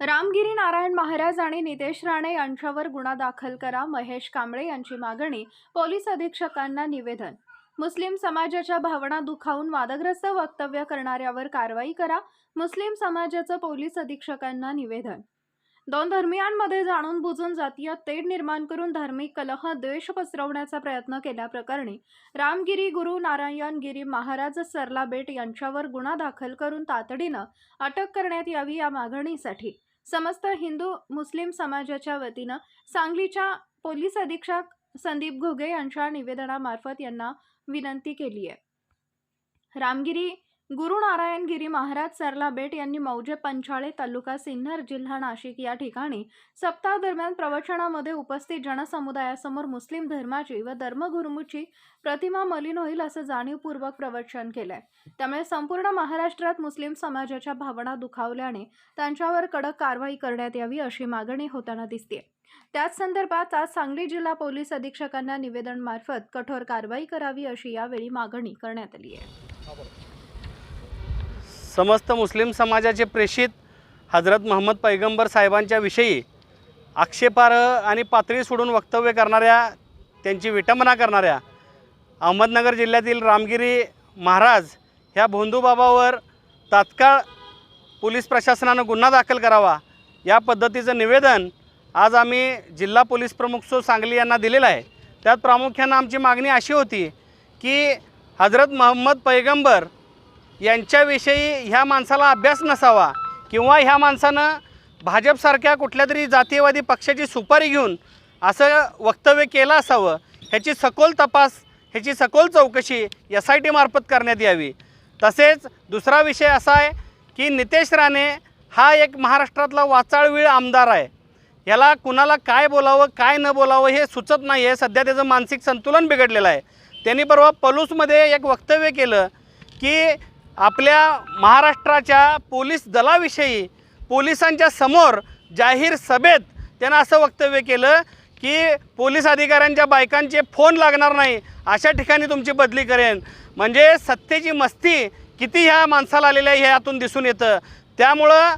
रामगिरी नारायण महाराज आणि नितेश राणे यांच्यावर गुन्हा दाखल करा महेश कांबळे यांची मागणी पोलीस अधीक्षकांना निवेदन. मुस्लिम समाजाच्या भावना दुखावून वादग्रस्त वक्तव्य करणाऱ्यावर कारवाई करा मुस्लिम समाजाचं पोलीस अधीक्षकांना निवेदन. दोन धर्मियांमध्ये जाणून बुजून जातीय तेढ निर्माण करून धार्मिक कलह द्वेष पसरवण्याचा प्रयत्न केल्याप्रकरणी रामगिरी गुरु नारायण गिरी महाराज सरला बेट यांच्यावर गुन्हा दाखल करून तातडीनं अटक करण्यात यावी या मागणीसाठी समस्त हिंदू मुस्लिम समाजाच्या वतीनं सांगलीच्या पोलीस अधीक्षक संदीप घोगे यांच्या निवेदनामार्फत यांना विनंती केली आहे रामगिरी गुरु नारायणगिरी महाराज सरला बेट यांनी मौजे पंचाळे तालुका सिन्नर जिल्हा नाशिक या ठिकाणी सप्ताहादरम्यान प्रवचनामध्ये उपस्थित जनसमुदायासमोर मुस्लिम धर्माची व धर्मगुरुमुची प्रतिमा मलिन होईल असं जाणीवपूर्वक प्रवचन केलंय. त्यामुळे संपूर्ण महाराष्ट्रात मुस्लिम समाजाच्या भावना दुखावल्याने त्यांच्यावर कडक कारवाई करण्यात यावी अशी मागणी होताना दिसते त्याच संदर्भात आज सांगली जिल्हा पोलीस अधीक्षकांना निवेदन मार्फत कठोर कारवाई करावी अशी यावेळी मागणी करण्यात आली आहे. समस्त मुस्लिम समाजाचे प्रेषित हजरत महम्मद पैगंबर साहेबांच्या विषयी आक्षेपार्ह आणि पातळी सोडून वक्तव्य करणाऱ्या त्यांची विटंबना करणाऱ्या अहमदनगर जिल्ह्यातील रामगिरी महाराज ह्या भोंदूबाबावर तात्काळ पोलीस प्रशासनानं गुन्हा दाखल करावा या पद्धतीचं निवेदन आज आम्ही जिल्हा पोलीस प्रमुख सो सांगली यांना दिलेलं आहे. त्यात प्रामुख्यानं आमची मागणी अशी होती की हजरत महम्मद पैगंबर यांच्याविषयी ह्या माणसाला अभ्यास नसावा किंवा ह्या माणसानं भाजपसारख्या कुठल्या तरी जातीयवादी पक्षाची सुपारी घेऊन असं वक्तव्य केलं असावं ह्याची सखोल तपास ह्याची सखोल चौकशी एस आय टीमार्फत करण्यात यावी. तसेच दुसरा विषय असा आहे की नितेश राणे हा एक महाराष्ट्रातला वाचाळवीळ आमदार आहे. याला कुणाला काय बोलावं काय न बोलावं हे सुचत नाही आहे सध्या त्याचं मानसिक संतुलन बिघडलेलं आहे. त्यांनी परवा पलूसमध्ये एक वक्तव्य केलं की आपल्या महाराष्ट्राच्या पोलीस दलाविषयी पोलिसांच्या समोर जाहीर सभेत त्यानं असं वक्तव्य केलं की पोलीस अधिकाऱ्यांच्या बायकांचे फोन लागणार नाही अशा ठिकाणी तुमची बदली करेन. म्हणजे सत्तेची मस्ती किती ह्या माणसाला आलेल्या आहे हे यातून दिसून येतं. त्यामुळं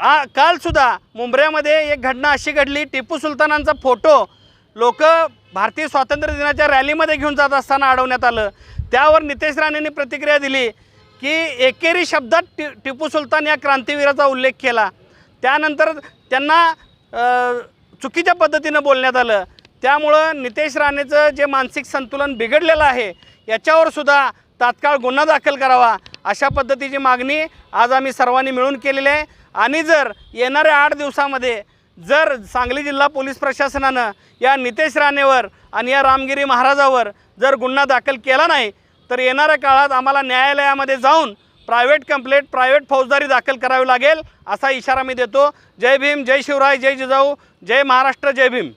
आ कालसुद्धा मुंबऱ्यामध्ये एक घटना अशी घडली टिपू सुलतानांचा फोटो लोक भारतीय स्वातंत्र्य दिनाच्या रॅलीमध्ये घेऊन जात असताना अडवण्यात आलं. त्यावर नितेश राणेंनी प्रतिक्रिया दिली की एकेरी शब्दात टि टिपू सुलतान या क्रांतीवीराचा उल्लेख केला. त्यानंतर त्यांना चुकीच्या पद्धतीनं बोलण्यात आलं. त्यामुळं नितेश राणेचं जे मानसिक संतुलन बिघडलेलं आहे याच्यावरसुद्धा तात्काळ गुन्हा दाखल करावा अशा पद्धतीची मागणी आज आम्ही सर्वांनी मिळून केलेली आहे. आणि जर येणाऱ्या आठ दिवसामध्ये जर सांगली जिल्हा पोलीस प्रशासनानं या नितेश राणेवर आणि या रामगिरी महाराजावर जर गुन्हा दाखल केला नाही तर येणाऱ्या काळात आम्हाला न्यायालयामध्ये जाऊन प्रायव्हेट कंप्लेंट प्रायव्हेट फौजदारी दाखल करावी लागेल असा इशारा मी देतो. जय भीम जय शिवराय जय जिजाऊ जय महाराष्ट्र जय भीम.